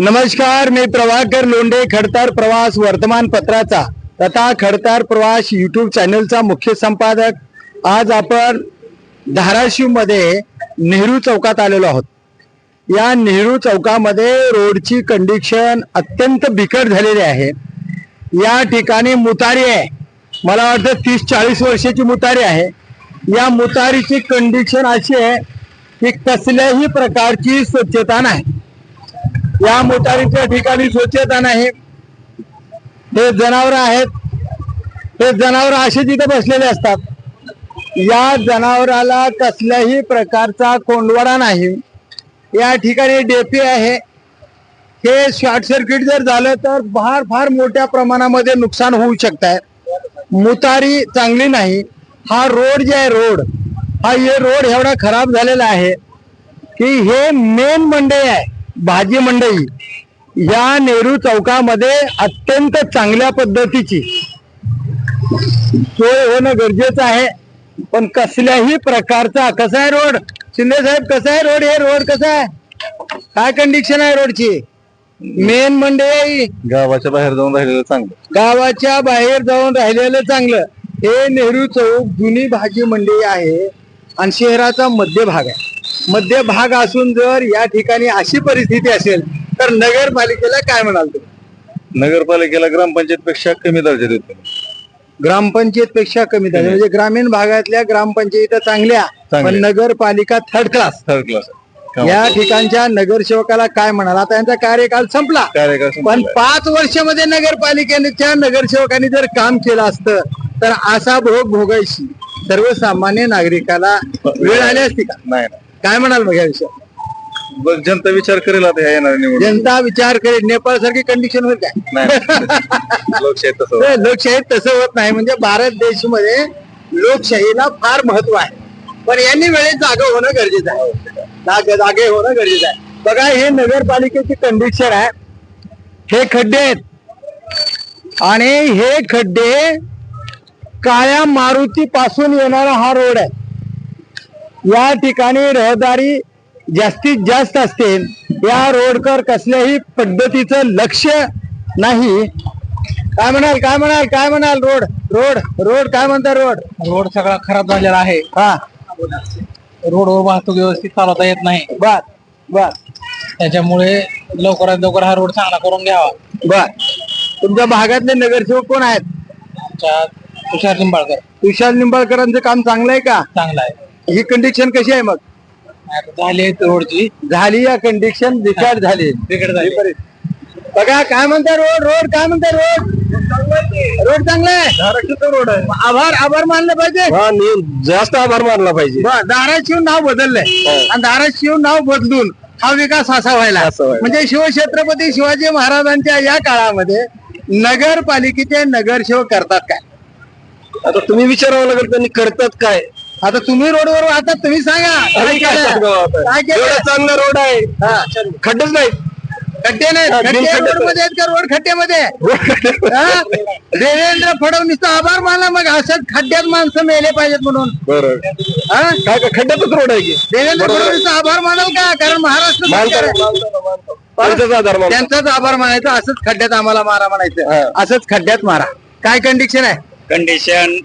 नमस्कार मी प्रभाकर लोंढे खडतार प्रवास वर्तमानपत्राचा तथा खडतार प्रवास यूट्यूब चॅनलचा मुख्य संपादक. आज आपण धाराशिवमध्ये नेहरू चौकात आलेलो आहोत. या नेहरू चौकामध्ये रोडची कंडिशन अत्यंत बिकट झालेली आहे. या ठिकाणी मुतारी आहे. मला वाटतं तीस चाळीस वर्षाची मुतारी आहे. या मुतारीची कंडिशन अशी आहे की कसल्याही प्रकारची स्वच्छता नाही. या मोटारीच्या ठिकाणी स्वच्छता नाही. हे जनावर आहेत. हे जनावर असे तिथे बसलेले असतात. या जनावराला कसल्याही प्रकारचा कोंडवडा नाही. या ठिकाणी डेपी आहे. हे शॉर्ट सर्किट जर झालं तर फार फार मोठ्या प्रमाणामध्ये नुकसान होऊ शकत आहे मुतारी चांगली नाही. हा रोड जे आहे रोड हा हे रोड एवढा खराब झालेला आहे की हे मेन मंडई आहे. भाजी मंडई या नेहरू चौकामध्ये अत्यंत चांगल्या पद्धतीची सोय होणं गरजेचं आहे. पण कसल्याही प्रकारचा कसा आहे रोड? शिंदे साहेब कसा आहे रोड? हे रोड कसा आहे? काय कंडिशन आहे रोडची? मेन मंडई गावाच्या बाहेर जाऊन राहिलेलं चांगलं. गावाच्या बाहेर जाऊन राहिलेलं चांगलं. हे नेहरू चौक जुनी भाजी मंडई आहे आणि शहराचा मध्य भाग आहे. मध्य भाग असून जर या ठिकाणी अशी परिस्थिती असेल तर नगरपालिकेला काय म्हणाल तुम्ही? नगरपालिकेला ग्रामपंचायत पेक्षा कमी दर्जा देतो ग्रामपंचायत पेक्षा कमी झाले म्हणजे ग्रामीण भागातल्या ग्रामपंचायती चांगल्या पण. नगरपालिका थर्ड क्लास थर्ड क्लास या ठिकाणच्या नगरसेवकाला काय म्हणाल? आता यांचा कार्यकाल संपला. पण. पाच वर्षामध्ये नगरपालिकेच्या नगरसेवकांनी जर काम केलं असतं तर असा भोग भोगायची सर्वसामान्य नागरिकाला वेळ आली असती का? नाही. काय म्हणाल मग या विषय बघ, जनता विचार करेल आता ह्या येणाऱ्या निवडणूक जनता विचार करेल. नेपाळ सारखी कंडिशन होईल काय? नाही लोकशाही तसं होतं. नाही, लोकशाहीत तसं होत नाही. म्हणजे भारत देशमध्ये लोकशाहीला फार महत्त्व आहे. पण यांनी वेळेत जागा होणं गरजेचं आहे. जागे जागे होणं गरजेचं आहे. बघा हे नगरपालिकेची कंडिशन आहे. हे खड्डे आहेत. आणि हे खड्डे काळ्या मारुती पासून येणारा हा रोड आहे. या ठिकाणी रहदारी जास्तीत जास्त असते या रोडकर कसल्याही पद्धतीचं लक्ष नाही. काय म्हणाल काय म्हणाल काय म्हणाल रोड रोड रोड काय म्हणता रोड? रोड सगळा खराब झालेला आहे. हा. रोडवर वाहतूक व्यवस्थित चालवता येत नाही. बर बर. त्याच्यामुळे लवकरात लवकर हा रोड चांगला करून घ्यावा. बर. तुमच्या भागातले नगरसेवक कोण आहेत? आमच्या तुषार लिंबाळकर तुषार निंबाळकरांचं काम चांगलं आहे का? चांगला आहे. ही कंडिशन कशी आहे मग? झाली रोडची झाली या कंडिशन बिकट झाली. बिकट झाली. बघा काय म्हणता रोड? रोड काय म्हणता रोड? रोड चांगला आहे. रोड आहे. आभार आभार मानलं पाहिजे? जास्त आभार मानला पाहिजे. धाराशिव नाव बदललंय. आणि धाराशिव नाव बदलून हा विकास असा व्हायला. असा व्हायला. म्हणजे शिवछत्रपती शिवाजी महाराजांच्या या काळामध्ये नगरपालिकेचे नगरसेवक करतात काय? आता तुम्ही विचारावं लागेल त्यांनी करतात काय? आता तुम्ही रोडवर आता तुम्ही सांगा काय केलं? काय चांगला रोड आहे हा. खड्डेच नाही खड्डे नाही हा, खड्डे. रोडमध्ये आहेत का रोड खड्ड्यामध्ये हा? देवेंद्र फडणवीस आभार मानला मग असंच खड्ड्यात माणसं मेले पाहिजेत म्हणून बरोबर हा? काय खड्ड्यातच रोड आहे की देवेंद्र. फडणवीस आभार मानाल का कारण महाराष्ट्र सरकार आहे. त्यांचाच आधार मानतो. त्यांचाच आभार मानायचं असंच खड्ड्यात आम्हाला मारा म्हणायचं. असंच खड्ड्यात मारा काय कंडिशन आहे कंडिशन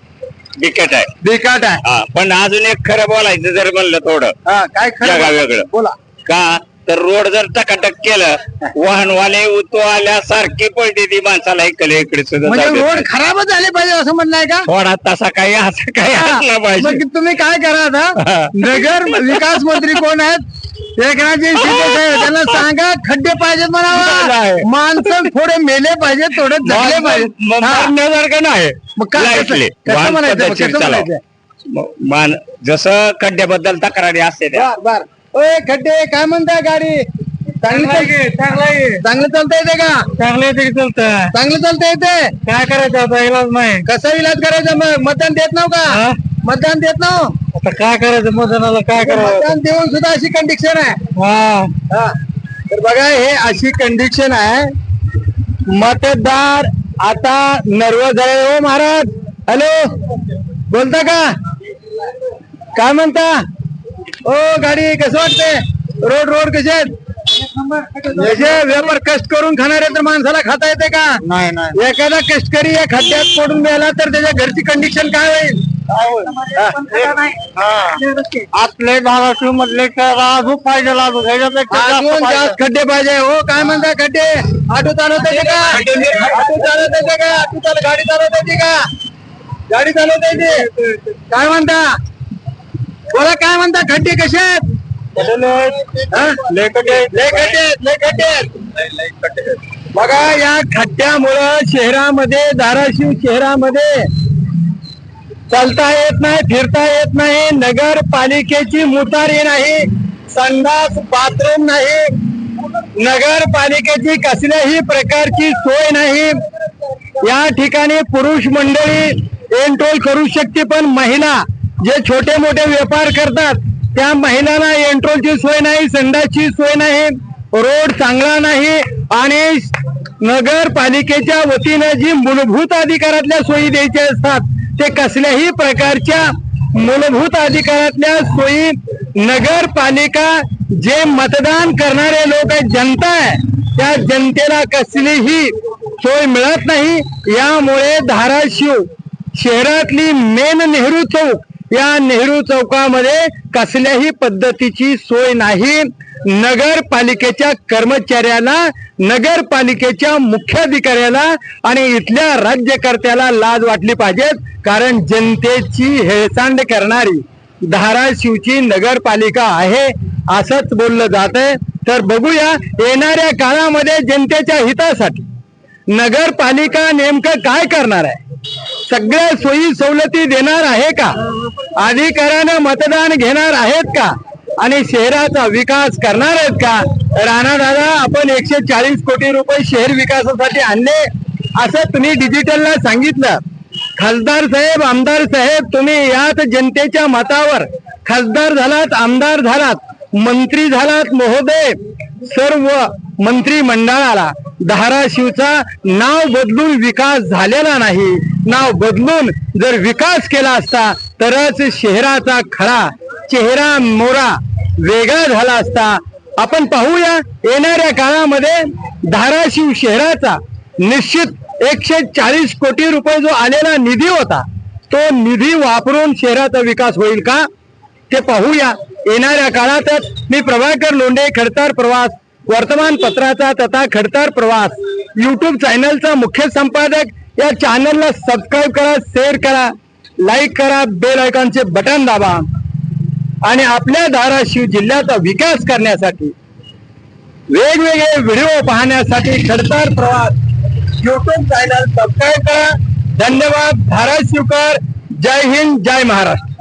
बिकट आहे. बेकाट आहे. हा पण अजून एक खरं बोलायचं जर म्हणलं थोडं. हा काय जगा खरं वेगळं. बोला. का? तर रोड जर टकाटक केलं वाहनवाले उतो आल्या सारखी पडते ती माणसाला इकडे इकडे सुद्धा म्हणजे जाऊ देत रोड नाही. खराबच झाले पाहिजे असं म्हणणं आहे का? थोडा तसा काही असं काही हा. असला पाहिजे. तुम्ही काय करा आता? नगर विकास मंत्री कोण आहेत? एकनाथजी शिंदे साहेब त्यांना सांगा खड्डे पाहिजेत म्हणावा. नाही. माणसं थोडे मेले पाहिजेत थोडे जगले हा. मारण्यासारखं नाही. मग काय कसं- म्हणायचं? मग? कसं मान जसं खड्ड्याबद्दल तक्रारी असते त्या. बर बर. ओय खड्डे काय म्हणताय गाडी? चांगली चाल- चांगलं चालता येते का? चांगलं येते चालतं चांगलं चालता येते काय करायचं आता इलाज नाही. कसा इलाज करायचा? मग मतदान देत नाव का? मतदान देत नाव? आता काय करायचं? मतदानाला काय करावं? मतदान देऊन सुद्धा अशी कंडिशन आहे. हा. हा. तर बघा हे अशी कंडिशन आहे. मतदार आता नर्वस झाले हो महाराज हॅलो बोलता का? काय म्हणता? ओ गाडी कसं वाटतंय? रोड रोड कसे आहेत? व्यापार कष्ट करून खाणारे तर माणसाला खाता येते का? नाही नाही. एखादा कष्टकरी या खड्ड्यात पडून गेला तर त्याच्या घरची कंडिशन काय होईल? आपले धाराशिव मधले अजून पाहिजे अजून अजून जास्त खड्डे पाहिजे. हो काय म्हणता खड्डे? ऑटो चालवता येते का? ऑटो चालवता येते का? ऑटो चाल गाडी चालवता येते का? गाडी चालवता येते काय म्हणता? बोला काय म्हणता? खड्डे कसे आहेत? लय खड्डे आहेत, लय खड्डे आहेत, लय खड्डे आहेत. बघा या खड्ड्यामुळं शहरामध्ये धाराशिव शहरामध्ये चालता येत नाही फिरता येत नाही नगरपालिकेची मुतारी नाही संडास बाथरूम नाही नगरपालिकेची कसल्याही प्रकारची सोय नाही. या ठिकाणी पुरुष मंडळी एंट्रोल करू शकते पण महिला जे छोटे मोठे व्यापार करतात त्या महिलांना एंट्रोलची सोय नाही संडासची सोय नाही रोड चांगला नाही आणि नगरपालिकेच्या वतीनं जी मूलभूत अधिकारातल्या सोयी द्यायच्या असतात ते कसल्याही प्रकारच्या मूलभूत अधिकारातल्या सोयी नगरपालिका जे मतदान करणारे लोक आहेत जनता आहे त्या जनतेला कसलीही सोय मिळत नाही. यामुळे धाराशिव शहरातली मेन नेहरू चौक या नेहरू चौकामध्ये कसल्याही पद्धतीची सोय नाही. नगरपालिकेच्या कर्मचाऱ्याला नगरपालिकेच्या मुख्याधिकाऱ्याला आणि इथल्या राज्यकर्त्याला लाज वाटली पाहिजेत कारण जनतेची हेळसांड करणारी धाराशिवची नगरपालिका आहे असंच बोललं जात आहे तर बघूया येणाऱ्या काळामध्ये जनतेच्या हितासाठी नगरपालिका नेमकं काय करणार आहे? सगळ्या सोयी सवलती देणार आहे का? अधिकाऱ्यानं मतदान घेणार आहेत का? आणि शहराचा विकास करणार आहेत का? राणा दादा आपण एकशे चाळीस कोटी रुपये शहर विकासासाठी आणले असं तुम्ही डिजिटलला सांगितलं. खासदार साहेब आमदार साहेब तुम्ही याच जनतेच्या मतावर खासदार झालात आमदार झालात मंत्री झालात महोदय सर्व मंत्रिमंडळाला धाराशिवचा नाव बदलून विकास झालेला नाही. नाव बदलून जर विकास केला असता तरच शहराचा खरा चेहरा मोरा वेगळा झाला असता. आपण पाहूया येणाऱ्या काळामध्ये धाराशिव शहराचा निश्चित एकशे चाळीस कोटी रुपये जो आलेला निधी होता तो निधी वापरून शहराचा विकास होईल का? ते पाहूया. येणाऱ्या काळातच मी प्रभाकर लोंढे खडतार प्रवास वर्तमानपत्राचा तथा खडतार प्रवास युट्यूब चॅनलचा मुख्य संपादक या चॅनलला सबस्क्राईब करा शेअर करा लाईक करा बेल आयकॉनचे बटन दाबा. आणि आपल्या धाराशिव जिल्ह्याचा विकास करण्यासाठी वेगवेगळे व्हिडिओ पाहण्यासाठी खडतार प्रवास युट्यूब चॅनल सबस्क्राईब करा. धन्यवाद धाराशिवकर. जय हिंद जय महाराष्ट्र.